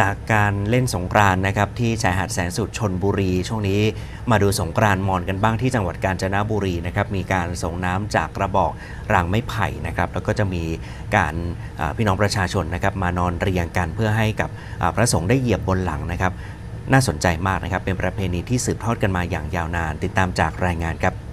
จากการเล่นสงกรานต์นะครับที่ชายหาดแสนสุดชนบุรี ช่วงนี้มาดูสงกรานต์มอนกันบ้างที่จังหวัดกาญจนบุรีนะครับมีการส่งน้ำจากกระบอกรางไม้ไผ่นะครับแล้วก็จะมีการพี่น้องประชาชนนะครับมานอนเรียงกันเพื่อให้กับพระสงฆ์ได้เหยียบบนหลังนะครับ น่าสนใจมากนะครับเป็นประเพณีที่สืบทอดกันมาอย่างยาวนาน ติดตามจากรายงานครับ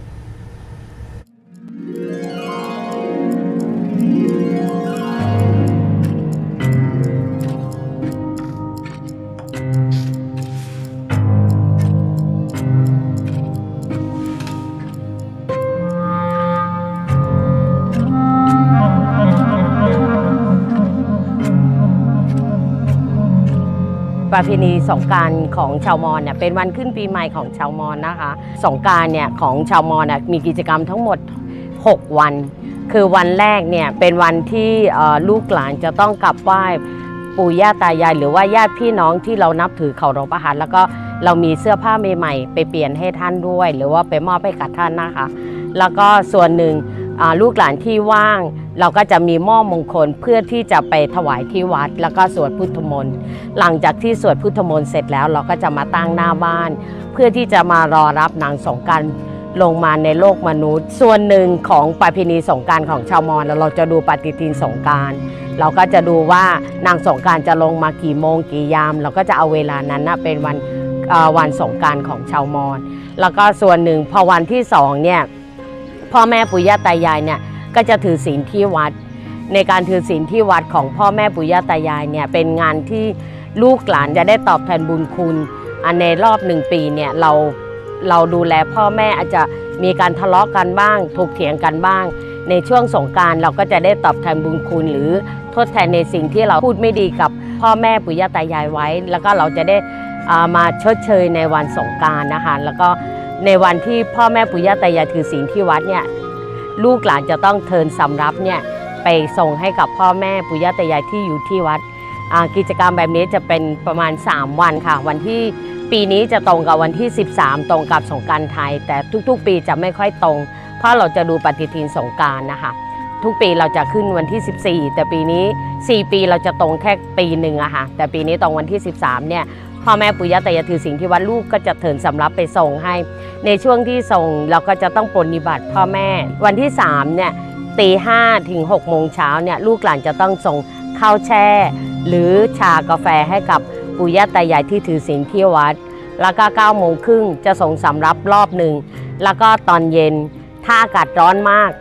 ประเพณีสงการของชาวมอญเนี่ยเป็นวันขึ้นปีใหม่ของชาวมอญนะคะสงการเนี่ยของชาวมอญมีกิจกรรมทั้งหมด 6 วัน คือวันแรกเนี่ยเป็นวันที่ลูกหลานจะต้องกลับไหว้ปู่ย่าตายายหรือว่าญาติพี่น้องที่เรานับถือเคารพอาหารแล้วก็เรามีเสื้อผ้าใหม่ๆ ไปเปลี่ยนให้ท่านด้วย หรือว่าไปมอบให้กับท่านนะคะ แล้วก็ส่วนหนึ่งลูกหลานที่ว่าง เราก็จะมีหม้อมงคลเพื่อที่จะไปถวายที่วัด แล้วก็สวดพุทธมนต์ หลังจากที่สวดพุทธมนต์เสร็จแล้วเราก็จะมาตั้งหน้าบ้าน เพื่อที่จะมารอรับนางสงการลงมาในโลกมนุษย์ ส่วนหนึ่งของประเพณีสงการของชาวมอญเราจะดูปฏิทินสงการเราก็จะดูว่านางสงการจะลงมากี่โมงกี่ยาม เราก็จะเอาเวลานั้นนะเป็นวันวันสงการของชาวมอญแล้วก็ส่วนหนึ่งพอวันที่สองเนี่ยพ่อแม่ปู่ย่าตายายเนี่ย ก็จะถือศีลที่วัด ในการถือศีลที่วัดของพ่อแม่ปู่ย่าตายายเนี่ยเป็นงานที่ลูกหลานจะได้ตอบแทนบุญคุณอันในรอบหนึ่งปีเนี่ยเราเราดูแลพ่อแม่อาจจะมีการทะเลาะกันบ้างถกเถียงกันบ้าง ในช่วงสงการเราก็จะได้ตอบแทนบุญคุณ หรือทดแทนในสิ่งที่เราพูดไม่ดีกับพ่อแม่ปู่ย่าตายายไว้ แล้วก็เราจะได้อ่ามาชดเชยในวันสงการนะคะแล้วก็ในวันที่พ่อแม่ปู่ย่าตายายถือศีลที่วัดเนี่ย ลูกหลานจะต้องเทินสำรับเนี่ยไปส่งให้กับพ่อแม่ปู่ย่าตายายที่อยู่ที่วัดกิจกรรมแบบนี้จะเป็นประมาณ 3 วันค่ะ วันที่ปีนี้จะตรงกับวันที่ 13 ตรงกับสงการไทย แต่ทุกๆ ปีจะไม่ค่อยตรง เพราะเราจะดูปฏิทินสงการนะคะ ทุกปีเราจะขึ้นวันที่ 14 แต่ปีนี้ 4 ปีเราจะตรงแค่ปีหนึ่งอะค่ะแต่ปีนี้ตรงวันที่ 13เนี่ย พ่อแม่ปู่ย่าตายาถือสิ่งที่วัดลูกก็จะเถินสำรับไปส่งให้ ในช่วงที่ส่งเราก็จะต้องปรนนิบัติพ่อแม่ วันที่3เนี่ยตีห้าถึงหกโมงเช้าเนี่ยลูกหลานจะต้องส่งข้าวแช่ หรือชากาแฟให้กับปู่ย่าตายายที่ถือศีลที่วัด แล้วก็9ก้าโมงครึ่งจะส่งสำรับรอบหนึ่งแล้วก็ตอนเย็นถ้าอากาศร้อนมาก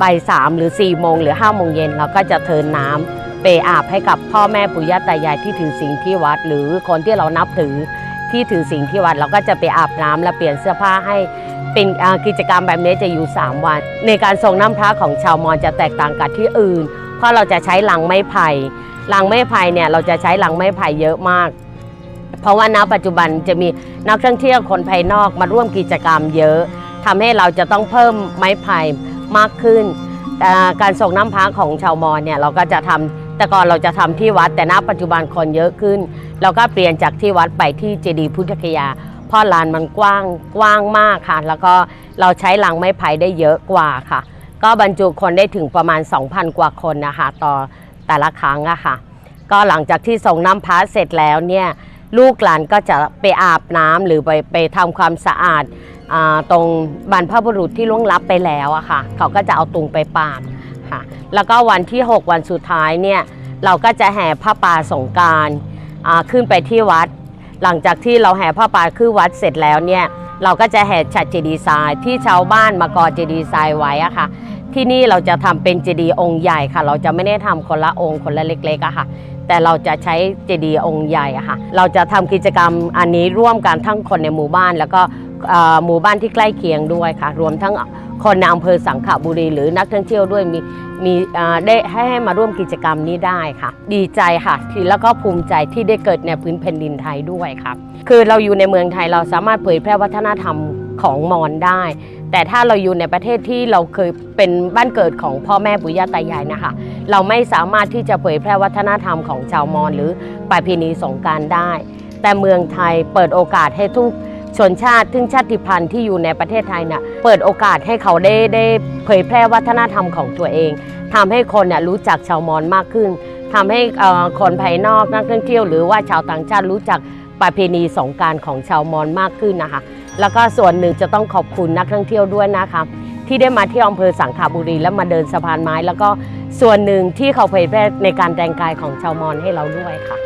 บ่ายสามหรือ4ี่โมงหรือ5้าโมงเย็นเราก็จะเทินน้ำ ไปอาบให้กับพ่อแม่ปู่ย่าตายายที่ถือศีลที่วัด หรือคนที่เรานับถือที่ถือศีลที่วัด เราก็จะไปอาบน้ำและเปลี่ยนเสื้อผ้าให้เป็นกิจกรรมแบบนี้จะอยู่ 3 วัน ในการส่งน้ำพระของชาวมอญจะแตกต่างกับที่อื่น เพราะเราจะใช้ลังไม้ไผ่ลังไม้ไผ่เนี่ยเราจะใช้ลังไม้ไผ่เยอะมาก เพราะว่าณปัจจุบันจะมีนักท่องเที่ยวคนภายนอกมาร่วมกิจกรรมเยอะทำให้เราจะต้องเพิ่มไม้ไผ่มากขึ้น การส่งน้ำพระของชาวมอญเนี่ยเราก็จะทำ แต่ก่อนเราจะทำที่วัดแต่ณปัจจุบันคนเยอะขึ้น เราก็เปลี่ยนจากที่วัดไปที่เจดีย์พุทธคยาเพราะลานมันกว้างกว้างมากค่ะ แล้วก็เราใช้ลังไม้ไผ่ได้เยอะกว่าค่ะ ก็บรรจุคนได้ถึงประมาณ 2,000 กว่าคนนะคะต่อแต่ละครั้งอะค่ะ ก็หลังจากที่ส่งน้ำพระเสร็จแล้วเนี่ยลูกหลานก็จะไปอาบน้ำหรือไปไปทำความสะอาดอาตรงบรรพบุรุษที่ล่วงลับไปแล้วอะค่ะ เขาก็จะเอาตุงไปปาด ค่ะ แล้วก็วันที่ 6 วันสุดท้ายเนี่ยเราก็จะแห่ผ้าป่าสงการขึ้นไปที่วัด หลังจากที่เราแห่ผ้าป่าขึ้นวัดเสร็จแล้วเนี่ยเราก็จะแห่ฉัดเจดีย์ทรายที่ชาวบ้านมาก่อเจดีย์ทรายไว้อะค่ะ ที่นี่เราจะทำเป็นเจดีย์องค์ใหญ่ค่ะ เราจะไม่ได้ทำคนละองค์คนละเล็กๆอะค่ะ แต่เราจะใช้เจดีย์องค์ใหญ่อะค่ะ เราจะทำกิจกรรมอันนี้ร่วมกันทั้งคนในหมู่บ้าน แล้วก็ หมู่บ้านที่ใกล้เคียงด้วยค่ะ รวมทั้งคนในอำเภอสังขบุรี หรือนักท่องเที่ยวด้วยมีมีได้ให้ให้มาร่วมกิจกรรมนี้ได้ค่ะ ดีใจค่ะที่แล้วก็ภูมิใจที่ได้เกิดในพื้นแผ่นดินไทยด้วยครับคือเราอยู่ในเมืองไทยเราสามารถเผยแพร่วัฒนธรรมของมอญได้ แต่ถ้าเราอยู่ในประเทศที่เราเคยเป็นบ้านเกิดของพ่อแม่ปู่ย่าตายายนะคะ เราไม่สามารถที่จะเผยแพร่วัฒนธรรมของชาวมอญหรือประเพณีสงการได้ แต่เมืองไทยเปิดโอกาสให้ทุก ชนชาติทึงชาติพันธุ์ที่อยู่ในประเทศไทยน่ะเปิดโอกาสให้เขาได้ได้เผยแพร่วัฒนธรรมของตัวเองทำให้คนเนี่ยรู้จักชาวมอญมากขึ้นทำให้คนภายนอกนักท่องเที่ยวหรือว่าชาวต่างชาติรู้จักประเพณีสงการของชาวมอญมากขึ้นนะคะ แล้วก็ส่วนหนึ่งจะต้องขอบคุณนักท่องเที่ยวด้วยนะคะที่ได้มาเที่ยวอำเภอสังขบุรีแล้วมาเดินสะพานไม้ แล้วก็ส่วนหนึ่งที่เขาเผยแพร่ในการแต่งกายของชาวมอญให้เราด้วยค่ะ